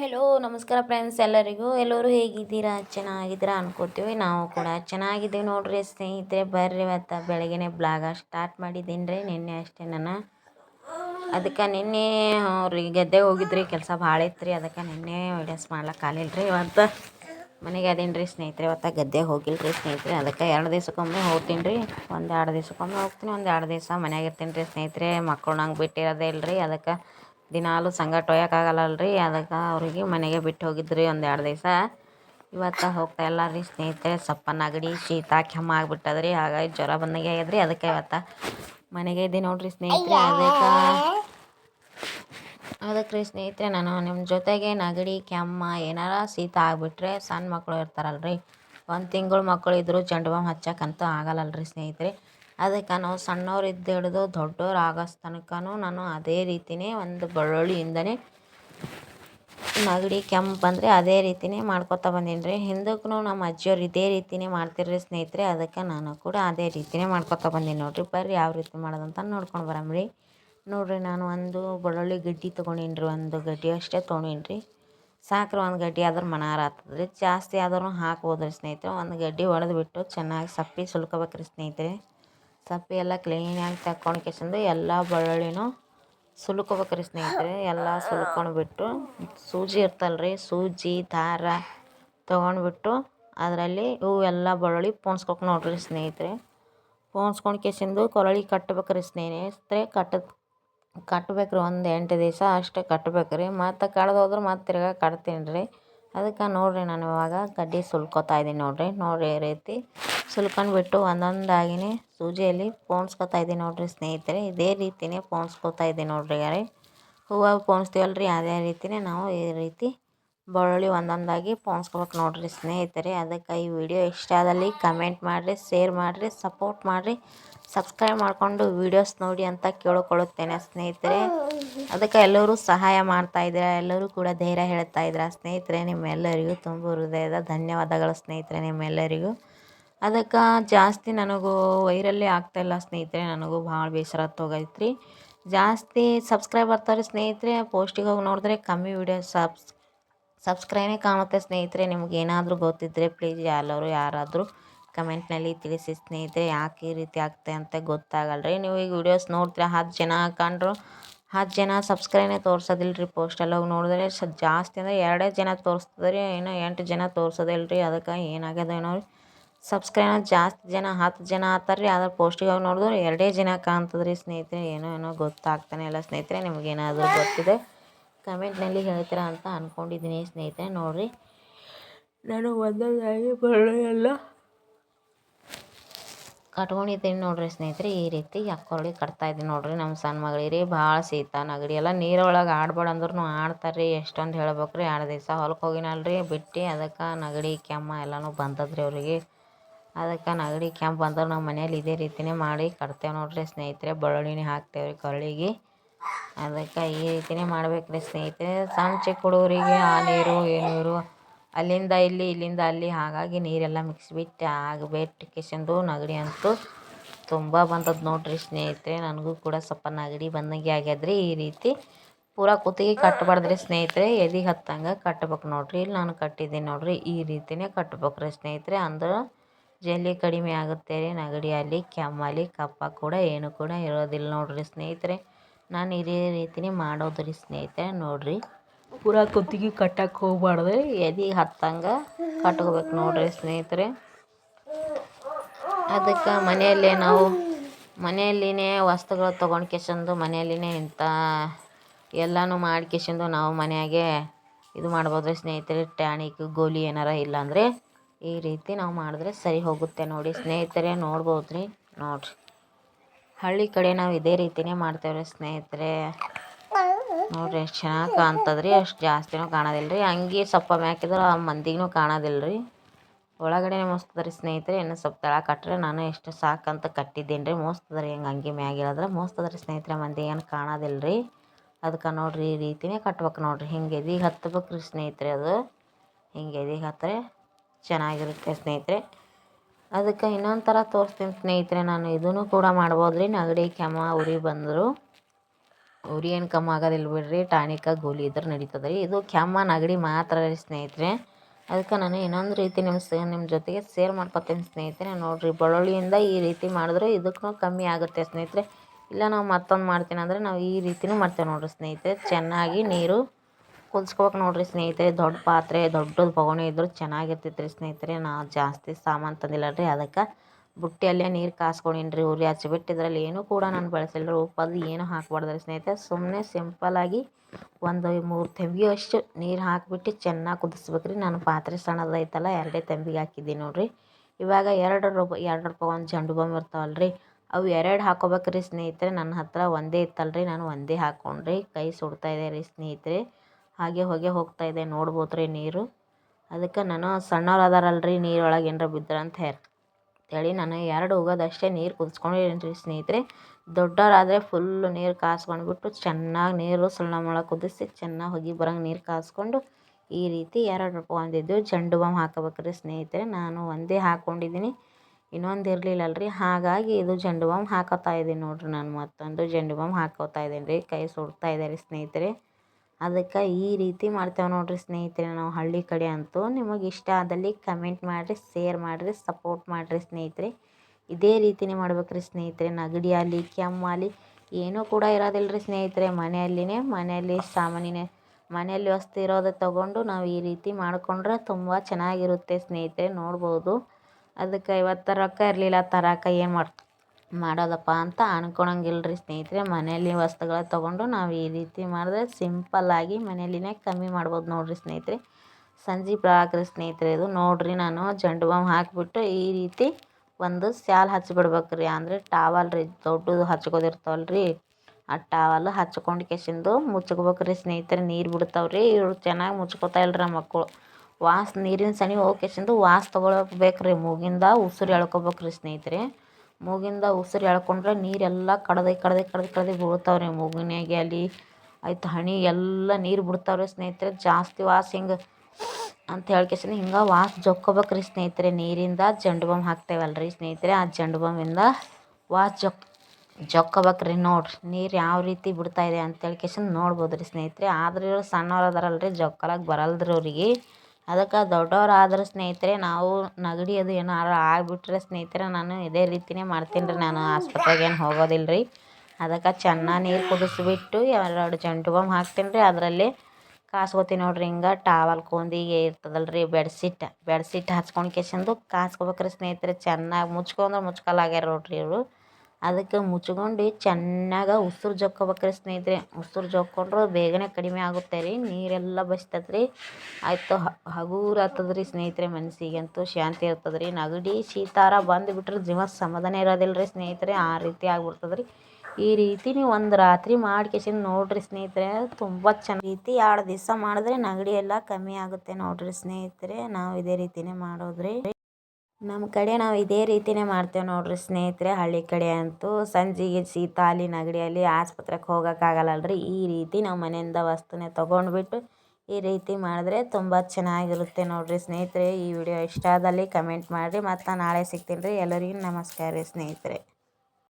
Hello ನಮಸ್ಕಾರ friends ಎಲ್ಲರಿಗೂ. ಎಲ್ಲರೂ ಹೇಗಿದ್ದೀರಾ? ಚೆನ್ನಾಗಿದ್ದೀರಾ ಅನ್ಕೋತೀವಿ ನಾವು ಕೂಡ ಚೆನ್ನಾಗಿದ್ದೀವಿ ನೋಡ್ರಿ ಸ್ನೇಹಿತರೆ. ಬರ್ರಿ ಇವತ್ತು ಬೆಳಗ್ಗೆನೆ ಬ್ಲಾಗ ಸ್ಟಾರ್ಟ್ ಮಾಡಿದ್ದೀನಿ ರೀ. ನಿನ್ನೆ ಅಷ್ಟೇ ನಾನು. ಅದಕ್ಕೆ ನಿನ್ನೆ ಅವ್ರಿಗೆ ಗದ್ದೆ ಹೋಗಿದ್ರಿ. ಕೆಲಸ ಭಾಳ ಇತ್ತು ರೀ. ಅದಕ್ಕೆ ನಿನ್ನೆ ವಿಡಿಯೋಸ್ ಮಾಡ್ಲಿಕ್ಕೆ ಆಗಲಿಲ್ಲ ರೀ. ಇವತ್ತು ಮನೆಗೆ ಅದೇನು ರೀ ಸ್ನೇಹಿತರೆ. ಇವತ್ತು ಗದ್ದೆ ಹೋಗಿಲ್ಲ ರೀ ಸ್ನೇಹಿತರೆ. ಅದಕ್ಕೆ ಎರಡು ದಿವ್ಸಕ್ಕೊಮ್ಮೆ ಹೋಗ್ತೀನಿ ರೀ. ಒಂದು ಎರಡು ದಿವಸಕ್ಕೊಮ್ಮೆ ಹೋಗ್ತೀನಿ. ಒಂದು ಎರಡು ದಿವಸ ಮನೆಯಾಗಿರ್ತೀನಿ ರೀ ಸ್ನೇಹಿತರೆ. ಮಕ್ಕಳು ನಂಗೆ ಬಿಟ್ಟಿರೋದೇ ಇಲ್ಲ ರೀ ಅದಕ್ಕೆ ದಿನಾಲು ಸಂಗಟ ಒಯ್ಯೋಕ್ಕಾಗಲ್ಲ ರೀ ಅದಕ್ಕೆ ಅವ್ರಿಗೆ ಮನೆಗೆ ಬಿಟ್ಟು ಹೋಗಿದ್ರಿ ಒಂದು ಎರಡು ದಿವಸ. ಇವತ್ತು ಹೋಗ್ತಾ ಇಲ್ಲ ರೀ ಸ್ನೇಹಿತರೆ ಸಪ್ಪ ನೆಗಡಿ ಶೀತ ಕೆಮ್ಮ ಆಗಿಬಿಟ್ಟದ್ರಿ, ಹಾಗಾಗಿ ಜ್ವರ ಬಂದಂಗೆ ಆಗ್ಯದ ಅದಕ್ಕೆ ಇವತ್ತು ಮನೆಗೆ ಇದ್ದೀನಿ ನೋಡ್ರಿ ಸ್ನೇಹಿತರೆ, ಅದಕ್ಕೆ ಅದಕ್ಕೆ ರೀ ಸ್ನೇಹಿತರೆ, ನಾನು ನಿಮ್ಮ ಜೊತೆಗೆ ನೆಗಡಿ, ಕೆಮ್ಮ, ಏನಾರ ಶೀತ ಆಗಿಬಿಟ್ರೆ ಸಣ್ಣ ಮಕ್ಕಳು ಇರ್ತಾರಲ್ಲ ರೀ ಒಂದು ತಿಂಗಳು ಮಕ್ಕಳು ಇದ್ದರೂ ಜಂಡು ಬಾಮ್ ಹಚ್ಚಕ್ಕಂತೂ ಆಗಲ್ಲಲ್ಲ ರೀ ಸ್ನೇಹಿತರೆ. ಅದಕ್ಕೆ ನಾವು ಸಣ್ಣವರಿಂದ ಹಿಡಿದು ದೊಡ್ಡವ್ರು ಆಗೋ ತನಕನೂ ನಾನು ಅದೇ ರೀತಿಯೇ ಒಂದು ಬೆಳ್ಳುಳ್ಳಿಯಿಂದನೇ ನೆಗಡಿ, ಕೆಂಪು ಬಂದರೆ ಅದೇ ರೀತಿಯೇ ಮಾಡ್ಕೊತಾ ಬಂದೀನಿ ರೀ ಹಿಂದಕ್ಕೂ ನಮ್ಮ ಅಜ್ಜಿಯವ್ರು ಇದೇ ರೀತಿಯೇ ಮಾಡ್ತಿರ್ರಿ ಸ್ನೇಹಿತರೆ, ಅದಕ್ಕೆ ನಾನು ಕೂಡ ಅದೇ ರೀತಿಯೇ ಮಾಡ್ಕೊತಾ ಬಂದೀನಿ ನೋಡಿರಿ. ಬರ್ರಿ ಯಾವ ರೀತಿ ಮಾಡೋದಂತ ನೋಡ್ಕೊಂಡು ಬರಮ್ರಿ ನೋಡಿರಿ ನಾನು ಒಂದು ಬೆಳ್ಳುಳ್ಳಿ ಗಡ್ಡಿ ತೊಗೊಂಡೀನಿ ರೀ ಒಂದು ಗಡ್ಡಿ ಅಷ್ಟೇ ತೊಗೊಂಡೀನಿ ರೀ ಸಾಕ್ರಿ ಒಂದು ಗಡ್ಡಿ ಆದ್ರೆ ಮನಾರ ಆಗ್ತದೆ ರೀ ಜಾಸ್ತಿ ಆದ್ರೂ ಹಾಕ್ಬೋದು ರೀ ಸ್ನೇಹಿತರೆ, ಒಂದು ಗಡ್ಡಿ ಬಿಟ್ಟು ಚೆನ್ನಾಗಿ ಸಪ್ಪಿ ಸುಲ್ಕೋಬೇಕು ರೀ ಸ್ನೇಹಿತರೆ. ಸಪ್ಪೆ ಎಲ್ಲ ಕ್ಲೀನಾಗಿ ತಕ್ಕೊಂಡು ಕೆಸಂದು ಎಲ್ಲ ಬೆಳ್ಳುಳ್ಳಿನೂ ಸುಲ್ಕೋಬೇಕು ರೀ ಸ್ನೇಹಿತರೆ, ಎಲ್ಲ ಸುಲ್ಕೊಂಡ್ಬಿಟ್ಟು ಸೂಜಿ ಇರ್ತಲ್ಲ ರೀ ಸೂಜಿ, ದಾರ ತೊಗೊಂಡ್ಬಿಟ್ಟು ಅದರಲ್ಲಿ ಇವು ಎಲ್ಲ ಬೆಳ್ಳುಳ್ಳಿ ಪೋಣಿಸ್ಕೊಕ್ ನೋಡ್ರಿ ಸ್ನೇಹಿತರೆ. ಪೋಣಿಸ್ಕೊಂಡು ಕೇಸಿಂದು ಕೊರಳಿ ಕಟ್ಬೇಕು ರೀ ಸ್ನೇಹಿತರೆ, ಕಟ್ಟದ ಕಟ್ಬೇಕು ರೀ ಒಂದು ಎಂಟು ದಿವಸ ಅಷ್ಟೇ ಕಟ್ಬೇಕು ರೀ ಮತ್ತು ಕಡ್ದು ಹೋದ್ರೆ ಮತ್ತೆ ತಿರ್ಗಾ ಕಟ್ತೀನಿ ರೀ ಅದಕ್ಕೆ ನೋಡಿರಿ ನಾನು ಇವಾಗ ಕಡ್ಡಿ ಸುಲ್ಕೋತಾ ಇದ್ದೀನಿ ನೋಡಿರಿ. ನೋಡಿರಿ ಈ ರೀತಿ ಸುಲ್ಕೊಂಡ್ಬಿಟ್ಟು ಒಂದೊಂದಾಗಿನೇ ಸೂಜಿಯಲ್ಲಿ ಪೋಣಿಸ್ಕೊತಾ ಇದ್ದೀನಿ ನೋಡಿರಿ ಸ್ನೇಹಿತರೆ. ಇದೇ ರೀತಿಯೇ ಪೋಣಿಸ್ಕೊತಾ ಇದ್ದೀನಿ ನೋಡಿರಿ ಯಾರೇ ಹೂವು ಪೋಣಿಸ್ತೀವಲ್ರಿ? ಅದೇ ರೀತಿಯೇ ನಾವು ಈ ರೀತಿ ಬೆಳ್ಳುಳ್ಳಿ ಒಂದೊಂದಾಗಿ ಪೋಣಿಸ್ಕೋಬೇಕು ನೋಡಿರಿ ಸ್ನೇಹಿತರೆ. ಅದಕ್ಕೆ ಈ ವಿಡಿಯೋ ಇಷ್ಟ ಆದಲ್ಲಿ ಕಮೆಂಟ್ ಮಾಡಿರಿ, ಶೇರ್ ಮಾಡಿರಿ, ಸಪೋರ್ಟ್ ಮಾಡಿರಿ. ಸಬ್ಸ್ಕ್ರೈಬ್ ಮಾಡಿಕೊಂಡು ವೀಡಿಯೋಸ್ ನೋಡಿ ಅಂತ ಕೇಳಿಕೊಳ್ಳುತ್ತೇನೆ ಸ್ನೇಹಿತರೆ. ಅದಕ್ಕೆ ಎಲ್ಲರೂ ಸಹಾಯ ಮಾಡ್ತಾ ಇದ್ದೀರಾ? ಎಲ್ಲರೂ ಕೂಡ ಧೈರ್ಯ ಹೇಳ್ತಾ ಇದ್ದೀರಾ ಸ್ನೇಹಿತರೆ? ನಿಮ್ಮೆಲ್ಲರಿಗೂ ತುಂಬ ಹೃದಯದ ಧನ್ಯವಾದಗಳು ಸ್ನೇಹಿತರೆ ನಿಮ್ಮೆಲ್ಲರಿಗೂ. ಅದಕ್ಕೆ ಜಾಸ್ತಿ ನನಗೂ ವೈರಲ್ಲೇ ಆಗ್ತಾಯಿಲ್ಲ ಸ್ನೇಹಿತರೆ. ನನಗೂ ಭಾಳ ಬೇಸರ ಹೋಗೈತ್ರಿ ಜಾಸ್ತಿ ಸಬ್ಸ್ಕ್ರೈಬ್ ಬರ್ತಾರೆ ಸ್ನೇಹಿತರೆ. ಪೋಸ್ಟಿಗೆ ಹೋಗಿ ನೋಡಿದ್ರೆ ಕಮ್ಮಿ ವಿಡಿಯೋ ಸಬ್ಸ್ ಸಬ್ಸ್ಕ್ರೈಬೇ ಕಾಣುತ್ತೆ ಸ್ನೇಹಿತರೆ, ನಿಮ್ಗೆ ಏನಾದರೂ ಗೊತ್ತಿದ್ದರೆ ಪ್ಲೀಸ್ ಎಲ್ಲರೂ ಯಾರಾದರೂ ಕಮೆಂಟ್ನಲ್ಲಿ ತಿಳಿಸಿ ಸ್ನೇಹಿತರೆ, ಯಾಕೆ ಈ ರೀತಿ ಆಗ್ತೆ ಅಂತ ಗೊತ್ತಾಗಲ್ಲ ರೀ ನೀವು ಈಗ ವೀಡಿಯೋಸ್ ನೋಡ್ತೀರಾ, ಹತ್ತು ಜನ ಹಾಕೊಂಡ್ರು ಹತ್ತು ಜನ ಸಬ್ಸ್ಕ್ರೈಬೇ ತೋರಿಸೋದಿಲ್ಲ ರೀ ಪೋಸ್ಟಲ್ಲಿ ಹೋಗಿ ನೋಡಿದ್ರೆ ಜಾಸ್ತಿ ಅಂದರೆ ಎರಡೇ ಜನ ತೋರಿಸ್ತದೆ ರೀ ಇನ್ನೂ ಎಂಟು ಜನ ತೋರಿಸೋದಿಲ್ಲ ರೀ ಅದಕ್ಕೆ ಏನಾಗ್ಯದ ಏನೋ ರೀ? ಸಬ್ಸ್ಕ್ರೈಬರ್ ಜಾಸ್ತಿ ಜನ, ಹತ್ತು ಜನ ಆತಾರೆ ರೀ ಆದ್ರೆ ಪೋಸ್ಟಿಗೆ ಹೋಗಿ ನೋಡಿದ್ರೆ ಎರಡೇ ಜನ ಕಾಣ್ತದೆ ಸ್ನೇಹಿತರೆ. ಏನೋ ಏನೋ ಗೊತ್ತಾಗ್ತಾನೆ ಇಲ್ಲ ಸ್ನೇಹಿತರೆ ನಿಮಗೇನಾದರೂ ಗೊತ್ತಿದೆ? ಕಮೆಂಟ್ನಲ್ಲಿ ಹೇಳ್ತೀರ ಅಂತ ಅಂದ್ಕೊಂಡಿದ್ದೀನಿ ಸ್ನೇಹಿತರೆ ನೋಡಿರಿ. ನಾನು ಒಂದೊಂದಾಗಿ ಬಳ್ಳಿ ಎಲ್ಲ ಕಟ್ಕೊಂಡಿದ್ದೀನಿ ನೋಡಿರಿ ಸ್ನೇಹಿತರೆ ಈ ರೀತಿ ಕಟ್ತಾ ಇದ್ದೀನಿ ನೋಡಿರಿ ನಮ್ಮ ಸಣ್ಣ ಮಗಳಿರಿ ಭಾಳ ಶೀತ ನಗಡಿ ಎಲ್ಲ ನೀರೊಳಗೆ ಆಡ್ಬೇಡ ಅಂದ್ರೂ ಆಡ್ತಾರೆ ರೀ ಎಷ್ಟೊಂದು ಹೇಳ್ಬೇಕು ರೀ ಎರಡು ದಿವಸ ಹೊಲಕ್ಕೆ ಹೋಗಿನಲ್ರಿ ಬಿಟ್ಟು ಅದಕ್ಕೆ ನಗಡಿ ಕೆಮ್ಮ ಎಲ್ಲನೂ ಬಂದದ್ರಿ ಅವರಿಗೆ. ಅದಕ್ಕೆ ನಗಡಿ ಕೆಮ್ಮು ಬಂದ್ರೆ ನಮ್ಮ ಮನೇಲಿ ಇದೇ ರೀತಿಯೇ ಮಾಡಿ ಕಟ್ತೇವೆ ನೋಡಿರಿ ಸ್ನೇಹಿತರೆ ಬೆಳ್ಳುಳ್ಳಿನೇ ಹಾಕ್ತೇವೆ ರೀ ಕರಳಿಗೆ. ಅದಕ್ಕೆ ಈ ರೀತಿಯೇ ಮಾಡ್ಬೇಕು ರೀ ಸ್ನೇಹಿತರೆ. ಸಣ್ಣ ಚಿಕ್ಕ ಹುಡುಗರಿಗೆ ಆ ನೀರು, ಈ ನೀರು, ಅಲ್ಲಿಂದ ಇಲ್ಲಿ, ಇಲ್ಲಿಂದ ಅಲ್ಲಿ ಹಾಗಾಗಿ ನೀರೆಲ್ಲ ಮಿಕ್ಸ್ ಬಿಟ್ಟು ಆಗಬೇಕು ಕಿಶಂದು ನೆಗಡಿ ಅಂತೂ ತುಂಬ ಬಂದದ್ದು ನೋಡಿರಿ ಸ್ನೇಹಿತರೆ. ನನಗೂ ಕೂಡ ಸ್ವಲ್ಪ ನೆಗಡಿ ಬಂದಂಗೆ ಆಗ್ಯದ್ರಿ ಈ ರೀತಿ. ಪೂರಾ ಕುತ್ತಿಗೆ ಕಟ್ಟಬಾರ್ದು ರೀ ಸ್ನೇಹಿತರೆ. ಎದಿ ಹತ್ತಂಗೆ ಕಟ್ಬೇಕು ನೋಡಿರಿ. ಇಲ್ಲಿ ನಾನು ಕಟ್ಟಿದ್ದೀನಿ ನೋಡಿರಿ. ಈ ರೀತಿಯೇ ಕಟ್ಬೇಕು ರೀ ಸ್ನೇಹಿತರೆ. ಅಂದ್ರೆ ಜಲ್ಲಿ ಕಡಿಮೆ ಆಗುತ್ತೆ ರೀ. ನೆಗಡಿ ಅಲ್ಲಿ ಕೆಮ್ಮಲ್ಲಿ ಕಪ್ಪ ಕೂಡ ಏನು ಕೂಡ ಇರೋದಿಲ್ಲ ನೋಡಿರಿ ಸ್ನೇಹಿತರೆ. ನಾನು ಇದೇ ರೀತಿನೇ ಮಾಡೋದು ರೀ ಸ್ನೇಹಿತರೆ, ನೋಡಿರಿ. ಪೂರಾ ಕುತ್ತಿಗೆ ಕಟ್ಟಕ್ಕೆ ಹೋಗ್ಬಾರ್ದು, ಎದೆ ಹತ್ತಂಗೆ ಕಟ್ಕೋಬೇಕು ನೋಡಿರಿ ಸ್ನೇಹಿತರೆ. ಅದಕ್ಕೆ ಮನೆಯಲ್ಲೇ ನಾವು, ಮನೆಯಲ್ಲಿನೇ ವಸ್ತುಗಳು ತೊಗೊಂಡು ಕೆಸಂದು ಮನೆಯಲ್ಲಿನೇ ಇಂಥ ಎಲ್ಲನೂ ಮಾಡಿ ಕೆಸಂದು ನಾವು ಮನೆಯಾಗೆ ಇದು ಮಾಡ್ಬೋದು ರೀ ಸ್ನೇಹಿತರೆ, ಟ್ಯಾನಿಕ್, ಗೋಲಿ ಏನಾರ ಇಲ್ಲಾಂದರೆ ಈ ರೀತಿ ನಾವು ಮಾಡಿದ್ರೆ ಸರಿ ಹೋಗುತ್ತೆ ನೋಡಿ ಸ್ನೇಹಿತರೆ ನೋಡ್ಬೋದು ರೀ ನೋಡಿರಿ. ಹಳ್ಳಿ ಕಡೆ ನಾವು ಇದೇ ರೀತಿನೇ ಮಾಡ್ತೇವೆ ರೀ ಸ್ನೇಹಿತರೆ. ನೋಡಿರಿ ಎಷ್ಟು ಚೆನ್ನಾಗಿ ಕಾಣ್ತದೆ ರೀ ಅಷ್ಟು ಜಾಸ್ತಿನೂ ಕಾಣೋದಿಲ್ಲ ರೀ ಹಂಗೆ ಸ್ವಲ್ಪ ಮ್ಯಾಕಿದ್ರೆ ಆ ಮಂದಿಗೂ ಕಾಣೋದಿಲ್ಲ ರೀ ಒಳಗಡೆ ಮಸ್ತದ ರೀ ಸ್ನೇಹಿತರೆ, ಇನ್ನೂ ಸ್ವಲ್ಪ ತಳ ಕಟ್ಟರೆ ನಾನು ಎಷ್ಟು ಸಾಕಂತ ಕಟ್ಟಿದ್ದೀನಿ ರೀ ಮೋಸ್ತದ ರೀ ಹೆಂಗೆ ಹಂಗೆ ಮ್ಯಾಗ ಇಳಿದ್ರೆ ಮೋಸ್ತದ ರೀ ಸ್ನೇಹಿತರೆ, ಮಂದಿ ಏನು ಕಾಣೋದಿಲ್ಲ ರೀ ಅದಕ್ಕೆ ನೋಡಿರಿ ಈ ರೀತಿನೇ ಕಟ್ಬೇಕು ನೋಡಿರಿ. ಹಿಂಗೆ ಎದಿಗೆ ಹತ್ಬೇಕು ರೀ ಸ್ನೇಹಿತರೆ ಅದು. ಹಿಂಗೆ ಎದಿಗೆ ಹತ್ತರೆ ಚೆನ್ನಾಗಿರುತ್ತೆ ಸ್ನೇಹಿತರೆ. ಅದಕ್ಕೆ ಇನ್ನೊಂದು ಥರ ತೋರಿಸ್ತೀನಿ ಸ್ನೇಹಿತರೆ, ನಾನು ಇದನ್ನು ಕೂಡ ಮಾಡ್ಬೋದು ರೀ ನೆಗಡಿ, ಕೆಮ್ಮ, ಉರಿ ಬಂದರು. ಉರಿ ಏನು ಕಮ್ಮಿ ಆಗೋದಿಲ್ಲ ಬಿಡ್ರಿ, ಟಾನಿಕ, ಗೋಲಿ ಇದ್ರೆ ನಡೀತದೆ ರೀ. ಇದು ಕೆಮ್ಮ, ನೆಗಡಿ ಮಾತ್ರ ರೀ ಸ್ನೇಹಿತರೆ. ಅದಕ್ಕೆ ನಾನು ಇನ್ನೊಂದು ರೀತಿ ನಿಮ್ಮ ಸ, ನಿಮ್ಮ ಜೊತೆಗೆ ಸೇರ್ ಮಾಡ್ಕೊತೀನಿ ಸ್ನೇಹಿತರೆ. ನೋಡಿರಿ, ಬೆಳ್ಳುಳ್ಳಿಯಿಂದ ಈ ರೀತಿ ಮಾಡಿದ್ರೆ ಇದಕ್ಕೂ ಕಮ್ಮಿ ಆಗುತ್ತೆ ಸ್ನೇಹಿತರೆ. ಇಲ್ಲ, ನಾವು ಮತ್ತೊಂದು ಮಾಡ್ತೀನಿ ಅಂದರೆ ನಾವು ಈ ರೀತಿನೂ ಮಾಡ್ತೇವೆ ನೋಡಿರಿ ಸ್ನೇಹಿತರೆ. ಚೆನ್ನಾಗಿ ನೀರು ಕುದಿಸ್ಕೋಬೇಕು ನೋಡಿರಿ ಸ್ನೇಹಿತರೆ, ದೊಡ್ಡ ಪಾತ್ರೆ, ದೊಡ್ಡದು ಬೊಗಣೆ ಇದ್ರೂ ಚೆನ್ನಾಗಿರ್ತೈತೆ ರೀ ಸ್ನೇಹಿತರೆ. ನಾ ಜಾಸ್ತಿ ಸಾಮಾನು ತಂದಿಲ್ಲ ರೀ ಅದಕ್ಕೆ ಬುಟ್ಟಿಯಲ್ಲೇ ನೀರು ಕಾಸ್ಕೊಂಡೀನಿ ರೀ ಉರಿ ಹಚ್ಚಿಬಿಟ್ಟು ಇದರಲ್ಲಿ ಏನೂ ಕೂಡ ನಾನು ಬಳಸಿಲ್ಲ ರೀ ಉಪ್ಪು ಅದು ಏನೂ ಹಾಕ್ಬಾರ್ದು ರೀ ಸ್ನೇಹಿತರೆ ಸುಮ್ಮನೆ ಸಿಂಪಲಾಗಿ ಒಂದು ಮೂರು ತೆಂಬಿಯಷ್ಟು ನೀರು ಹಾಕಿಬಿಟ್ಟು ಚೆನ್ನಾಗಿ ಕುದಿಸ್ಬೇಕು ರೀ ನಾನು ಪಾತ್ರೆ ಸಣ್ಣದೈತಲ್ಲ ಎರಡೇ ತೆಂಬಿಗೆ ಹಾಕಿದ್ದೀನಿ ನೋಡಿರಿ. ಇವಾಗ ಎರಡು ರೂಪ ಎರಡು ರೂಪಾಯಿ ಒಂದು ಜಂಡು ಬಾಂಬ್ ಅವು ಎರಡು ಹಾಕೋಬೇಕು ರೀ ಸ್ನೇಹಿತರೆ. ನನ್ನ ಹತ್ರ ಒಂದೇ ಇತ್ತಲ್ಲ ರೀ ನಾನು ಒಂದೇ ಹಾಕೊಂಡ್ರಿ. ಕೈ ಸುಡ್ತಾ ಇದೆ ರೀ ಸ್ನೇಹಿತರೆ. ಹಾಗೆ ಹೊಗೆ ಹೋಗ್ತಾ ಇದೆ. ನೋಡ್ಬೋದು ರೀ ನೀರು. ಅದಕ್ಕೆ ನಾನು ಸಣ್ಣವ್ರು ಅದಾರಲ್ಲ ನೀರೊಳಗೆ ಏನರ ಬಿದ್ರೆ ಅಂತ ಹೇಳಿ. ನಾನು ಎರಡು ಹೋಗೋದಷ್ಟೇ ನೀರು ಕುದಿಸ್ಕೊಂಡಿದ್ದೀನಿ ರೀ ಸ್ನೇಹಿತರೆ. ದೊಡ್ಡವರಾದರೆ ಫುಲ್ಲು ನೀರು ಕಾಸ್ಕೊಂಡ್ಬಿಟ್ಟು ಚೆನ್ನಾಗಿ ನೀರು ಸುಣ್ಣ ಕುದಿಸಿ ಚೆನ್ನಾಗಿ ಹೊಗೆ ಬರೋಂಗೆ ನೀರು ಕಾಸ್ಕೊಂಡು ಈ ರೀತಿ ಎರಡು ರೂಪಾಯಿ ಒಂದಿದ್ದು ಜಂಡು ಬಾಂಬ್ ಹಾಕೋಬೇಕು ಸ್ನೇಹಿತರೆ. ನಾನು ಒಂದೇ ಹಾಕ್ಕೊಂಡಿದ್ದೀನಿ ಇನ್ನೊಂದು ಇರಲಿಲ್ಲಲ್ಲ ರೀ ಹಾಗಾಗಿ ಇದು ಚೆಂಡು ಬಾಂಬ್ ಹಾಕೋತಾ ಇದ್ದೀನಿ ನೋಡಿರಿ ನಾನು ಮತ್ತೊಂದು ಜಂಡು ಬಾಂಬ್ ಹಾಕೋತಾ ಇದ್ದೀನಿ ರೀ ಕೈ ಸುಡ್ತಾ ಇದೆ ರೀ ಸ್ನೇಹಿತರೆ. ಅದಕ್ಕೆ ಈ ರೀತಿ ಮಾಡ್ತೇವೆ ನೋಡಿರಿ ಸ್ನೇಹಿತರೆ ನಾವು ಹಳ್ಳಿ ಕಡೆ ಅಂತೂ ನಿಮಗೆ ಇಷ್ಟ ಆದಲ್ಲಿ ಕಮೆಂಟ್ ಮಾಡಿರಿ ಶೇರ್ ಮಾಡಿರಿ ಸಪೋರ್ಟ್ ಮಾಡಿರಿ ಸ್ನೇಹಿತರೆ. ಇದೇ ರೀತಿನೇ ಮಾಡ್ಬೇಕ್ರಿ ಸ್ನೇಹಿತರೆ. ನಗಡಿ ಆಗಲಿ ಕೆಮ್ಮಾಗಲಿ ಏನೂ ಕೂಡ ಇರೋದಿಲ್ಲ ಸ್ನೇಹಿತರೆ. ಮನೆಯಲ್ಲಿನೇ, ಮನೆಯಲ್ಲಿ ಸಾಮಾನಿನೇ ಮನೆಯಲ್ಲಿ ವಸ್ತು ಇರೋದು ತಗೊಂಡು ನಾವು ಈ ರೀತಿ ಮಾಡಿಕೊಂಡ್ರೆ ತುಂಬ ಚೆನ್ನಾಗಿರುತ್ತೆ ಸ್ನೇಹಿತರೆ. ನೋಡ್ಬೋದು. ಅದಕ್ಕೆ ಇವತ್ತು ರೊಕ್ಕ ಇರಲಿಲ್ಲ, ತರಕ ಏನು ಮಾಡಿ ಮಾಡೋದಪ್ಪ ಅಂತ ರೀ ಸ್ನೇಹಿತರೆ. ಮನೆಯಲ್ಲಿ ವಸ್ತುಗಳ ತೊಗೊಂಡು ನಾವು ಈ ರೀತಿ ಮಾಡಿದ್ರೆ ಸಿಂಪಲ್ಲಾಗಿ ಮನೆಯಲ್ಲಿನೇ ಕಮ್ಮಿ ಮಾಡ್ಬೋದು ನೋಡಿರಿ ಸ್ನೇಹಿತರೆ. ಸಂಜೆ ಪ್ರಾಕ್ರಿ ಸ್ನೇಹಿತರೆ ಇದು. ನೋಡಿರಿ ನಾನು ಜಂಡು ಬಾಂಬ್ ಹಾಕಿಬಿಟ್ಟು ಈ ರೀತಿ ಒಂದು ಸ್ಯಾಲ್ ಹಚ್ಚಿಬಿಡ್ಬೇಕು ರೀ ಅಂದರೆ ಟಾವಲ್ ರೀ, ದೊಡ್ಡದು ಹಚ್ಕೋದಿರ್ತಾವಲ್ಲ ರೀ ಆ ಟಾವಲ್ ಹಚ್ಕೊಂಡು ಕೆಸಿಂದು ಮುಚ್ಕೋಬೇಕು ರೀ ಸ್ನೇಹಿತರೆ. ನೀರು ಬಿಡ್ತಾವೆ ರೀ ಇವ್ರು ಚೆನ್ನಾಗಿ ಮುಚ್ಕೋತಾ ಇಲ್ಲ ರೀ ಮಕ್ಕಳು ವಾಸ್ ನೀರಿನ ಸನಿ ಹೋಗಿ ಕೆಸಿಂದು ವಾಸ್ ತೊಗೊಳ್ಬೇಕು ರೀ ಮೂಗಿಂದ ಉಸಿರು ಎಳ್ಕೊಬೇಕು ರೀ ಸ್ನೇಹಿತರೆ. ಮೂಗಿಂದ ಉಸಿರು ಎಳ್ಕೊಂಡ್ರೆ ನೀರೆಲ್ಲ ಕಡದೆ ಕಡದೆ, ಕಡ್ದು, ಕಡದೆ ಬೀಳ್ತಾವೆ ರೀ ಮೂಗಿನಾಗೆ ಅಲ್ಲಿ ಆಯ್ತು ಹಣೆಗೆ ಎಲ್ಲ ನೀರು ಬಿಡ್ತಾವೆ ರೀ ಸ್ನೇಹಿತರೆ. ಜಾಸ್ತಿ ವಾಸ ಹಿಂಗೆ ಅಂತ ಹೇಳ್ಕೇಸಿಂದ ಹಿಂಗೆ ವಾಸ ಜೊಕ್ಕೋಬೇಕು ರೀ ಸ್ನೇಹಿತರೆ. ನೀರಿಂದ ಜಂಡು ಬಾಮ್ ಹಾಕ್ತೇವಲ್ಲ ರೀ ಸ್ನೇಹಿತರೆ. ಆ ಜಂಡು ಬಾಂಬಿಂದ ವಾಸ ಜೊಕ್ ಜೊಕ್ಕೋಬೇಕು ರೀ ನೋಡಿರಿ. ನೀರು ಯಾವ ರೀತಿ ಬಿಡ್ತಾ ಇದೆ ಅಂತ ಹೇಳ್ಕೇಸಿಂದ ನೋಡ್ಬೋದು ರೀ ಸ್ನೇಹಿತರೆ. ಆದ್ರೆ ಇವ್ರು ಸಣ್ಣವ್ರು ಅದಾರಲ್ಲ ರೀ ಜೊಕ್ಕಲಕ್ಕೆ ಬರಲ್ದ್ರಿ ಅವ್ರಿಗೆ. ಅದಕ್ಕೆ ದೊಡ್ಡವ್ರು ಆದ್ರೆ ಸ್ನೇಹಿತರೆ, ನಾವು ನೆಗಡಿ ಅದು ಏನಾರ ಆಗಿಬಿಟ್ರೆ ಸ್ನೇಹಿತರೆ, ನಾನು ಇದೇ ರೀತಿನೇ ಮಾಡ್ತೀನಿ ರೀ. ನಾನು ಆಸ್ಪತ್ರೆಗೆ ಏನು ಹೋಗೋದಿಲ್ಲ ರೀ. ಅದಕ್ಕೆ ಚೆನ್ನಾಗಿ ನೀರು ಕುದಿಸ್ಬಿಟ್ಟು ಎರಡು ಜಂಟು ಬಾಂಬ್ ಹಾಕ್ತೀನಿ ರೀ. ಅದರಲ್ಲಿ ಕಾಸ್ಕೊತೀನಿ ನೋಡಿರಿ. ಹಿಂಗೆ ಟಾವಲ್ ಕೊಂದಿಗೆ ಇರ್ತದಲ್ಲ ರೀ ಬೆಡ್ಶೀಟ್ ಬೆಡ್ಶೀಟ್ ಹಚ್ಕೊಂಡು ಕೇಸಂದು ಕಾಸ್ಕೊಬೇಕ್ರಿ ಸ್ನೇಹಿತರೆ. ಚೆನ್ನಾಗಿ ಮುಚ್ಕೊಂಡ್ರೆ ಮುಚ್ಕಲಾಗ್ಯಾರ ನೋಡ್ರಿ ಇವರು. ಅದಕ್ಕೆ ಮುಚ್ಕೊಂಡು ಚೆನ್ನಾಗಿ ಉಸಿರು ಜೋಕ್ಕೋಬೇಕ್ರಿ ಸ್ನೇಹಿತರೆ. ಉಸಿರು ಜೋಕ್ಕೊಂಡ್ರೆ ಬೇಗನೆ ಕಡಿಮೆ ಆಗುತ್ತೆ ರೀ. ನೀರೆಲ್ಲ ಬಸ್ತದೆ ರೀ. ಆಯಿತು ಹಗೂರ ಸ್ನೇಹಿತರೆ ಮನಸ್ಸಿಗಂತೂ ಶಾಂತಿ ಇರ್ತದೆ ರೀ. ನೆಗಡಿ, ಶೀತಾರ ಬಂದುಬಿಟ್ರೆ ಜೀವ ಸಮಾಧಾನ ಇರೋದಿಲ್ಲ ರೀ ಸ್ನೇಹಿತರೆ. ಆ ರೀತಿ ಆಗ್ಬಿಡ್ತದೆ ರೀ. ಈ ರೀತಿ ನೀವು ಒಂದು ರಾತ್ರಿ ಮಾಡ್ಕೇಸಿಂದು ನೋಡ್ರಿ ಸ್ನೇಹಿತರೆ. ತುಂಬ ಚೆನ್ನ ರೀತಿ ಎರಡು ದಿವಸ ಮಾಡಿದ್ರೆ ನೆಗಡಿ ಎಲ್ಲ ಕಮ್ಮಿ ಆಗುತ್ತೆ ನೋಡ್ರಿ ಸ್ನೇಹಿತರೆ. ನಾವು ಇದೇ ರೀತಿನೇ ಮಾಡೋದ್ರಿ. ನಮ್ಮ ಕಡೆ ನಾವು ಇದೇ ರೀತಿನೇ ಮಾಡ್ತೇವೆ ನೋಡಿರಿ ಸ್ನೇಹಿತರೆ, ಹಳ್ಳಿ ಕಡೆ ಅಂತೂ. ಸಂಜೆಗೆ ಶೀತ ಅಲ್ಲಿ ನೆಗಡಿ ಆಗಲಿ ಆಸ್ಪತ್ರೆಗೆ ಹೋಗೋಕ್ಕಾಗಲ್ಲಲ್ರಿ ಈ ರೀತಿ ನಾವು ಮನೆಯಿಂದ ವಸ್ತುನೇ ತೊಗೊಂಡ್ಬಿಟ್ಟು ಈ ರೀತಿ ಮಾಡಿದ್ರೆ ತುಂಬ ಚೆನ್ನಾಗಿರುತ್ತೆ ನೋಡಿರಿ ಸ್ನೇಹಿತರೆ. ಈ ವಿಡಿಯೋ ಇಷ್ಟ ಆದಲ್ಲಿ ಕಮೆಂಟ್ ಮಾಡಿರಿ ಮತ್ತು ನಾಳೆ ಸಿಗ್ತೀನಿ ರೀ. ಎಲ್ಲರಿಗೂ ನಮಸ್ಕಾರ ರೀ ಸ್ನೇಹಿತರೆ.